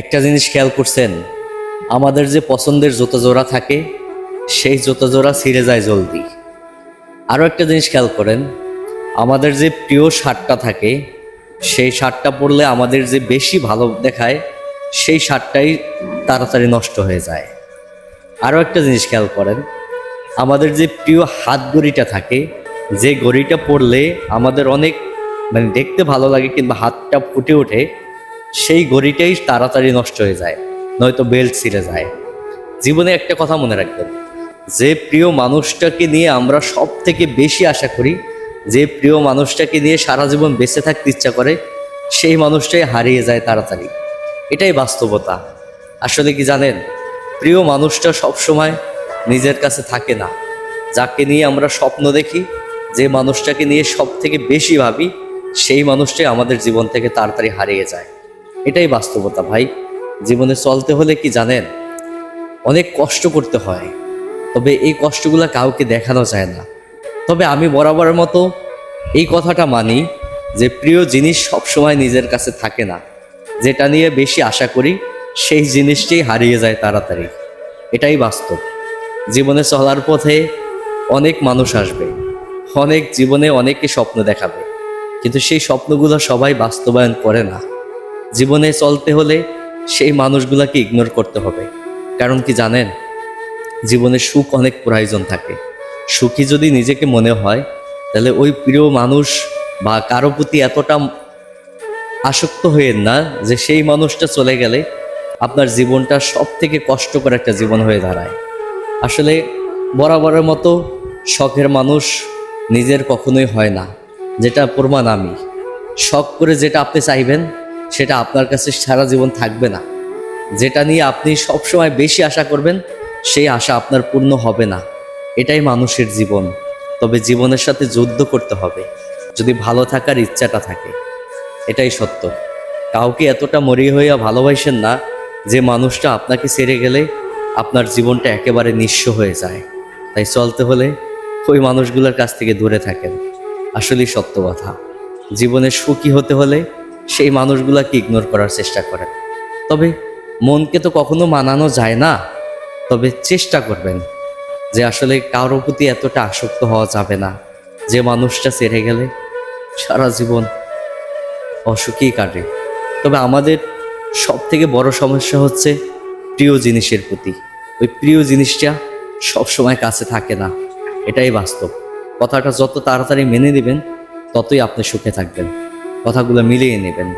একটা জিনিস খেয়াল করছেন, আমাদের যে পছন্দের জুতো জোড়া থাকে, সেই জুতো জোড়া ছিঁড়ে যায় জলদি। আরও একটা জিনিস খেয়াল করেন, আমাদের যে প্রিয় শার্টটা থাকে, সেই শার্টটা পরলে আমাদের যে বেশি ভালো দেখায়, সেই শার্টটাই তাড়াতাড়ি নষ্ট হয়ে যায়। আরও একটা জিনিস খেয়াল করেন, আমাদের যে প্রিয় হাত গড়িটা থাকে, যে গড়িটা পরলে আমাদের অনেক মানে দেখতে ভালো লাগে কিংবা হাতটা ফুটে ওঠে সেই ঘড়িটাই তাড়াতাড়ি নষ্ট হয়ে যায়, নয়তো বেল্ট ছিঁড়ে যায়। জীবনে একটা কথা মনে রাখবেন, যে প্রিয় মানুষটাকে নিয়ে আমরা সব থেকে বেশি আশা করি, যে প্রিয় মানুষটাকে নিয়ে সারা জীবন বেঁচে থাকতে ইচ্ছা করে, সেই মানুষটাই হারিয়ে যায় তাড়াতাড়ি। এটাই বাস্তবতা। আসলে কি জানেন, প্রিয় মানুষটা সবসময় নিজের কাছে থাকে না। যাকে নিয়ে আমরা স্বপ্ন দেখি, যে মানুষটাকে নিয়ে সব থেকে বেশি ভাবি, সেই মানুষটাই আমাদের জীবন থেকে তাড়াতাড়ি হারিয়ে যায়। এটাই বাস্তবতা ভাই। জীবনে চলতে হলে কি জানেন, অনেক কষ্ট করতে হয়, তবে এই কষ্টগুলো কাউকে দেখানো যায় না। তবে আমি বরাবরের মতো এই কথাটা মানি যে, প্রিয় জিনিস সবসময় নিজের কাছে থাকে না। যেটা নিয়ে বেশি আশা করি, সেই জিনিসটাই হারিয়ে যায় তাড়াতাড়ি। এটাই বাস্তব। জীবনে চলার পথে অনেক মানুষ আসবে, অনেক জীবনে অনেকে স্বপ্ন দেখাবে। কিন্তু সেই স্বপ্নগুলো সবাই বাস্তবায়ন করে না। জীবনে চলতে হলে সেই মানুষগুলোকে ইগনোর করতে হবে। কারণ কি জানেন? জীবনে সুখ অনেক প্রয়োজন থাকে। সুখী যদি নিজেকে মনে হয়, তাহলে ওই প্রিয় মানুষ বা কারও প্রতি এতটা আসক্ত হয়েন না যে সেই মানুষটা চলে গেলে আপনার জীবনটা সব থেকে কষ্টকর একটা জীবন হয়ে দাঁড়ায়। আসলে বরাবরের মতো শখের মানুষ নিজের কখনোই হয় না, যেটা প্রমাণ আমি। শখ করে যেটা আপনি চাইবেন সেটা আপনার কাছে সারা জীবন থাকবে না। যেটা নিয়ে আপনি সবসময় বেশি আশা করবেন, সেই আশা আপনার পূর্ণ হবে না। এটাই মানুষের জীবন। তবে জীবনের সাথে যুদ্ধ করতে হবে। যদি ভালো থাকার ইচ্ছাটা থাকে, এটাই সত্য। কাউকে এতটা মরিয়া হইয়া ভালোবাসেন না, যে মানুষটা আপনাকে ছেড়ে গেলে আপনার জীবনটা একেবারে নিঃস্ব হয়ে যায়। তাই চলতে হলে ওই মানুষগুলোর কাছ থেকে দূরে থাকেন। আসলেই সত্য কথা। জীবনে সুখী হতে হলে সেই মানুষগুলোকে ইগনোর করার চেষ্টা করেন। তবে মনকে তো কখনো মানানো যায় না। তবে চেষ্টা করবেন যে আসলে কারোর প্রতি এতটা আসক্ত হওয়া যাবে না। যে মানুষটা ছেড়ে গেলে সারা জীবন অসুখেই কাটে। তবে আমাদের সব থেকে বড় সমস্যা হচ্ছে প্রিয় জিনিসের প্রতি। ওই প্রিয় জিনিসটা সব সময় কাছে থাকে না। এটাই বাস্তব। কথাটা যত তাড়াতাড়ি মেনে নেবেন, ততই আপনি সুখে থাকবেন। কথাগুলো মিলিয়ে নেবেন।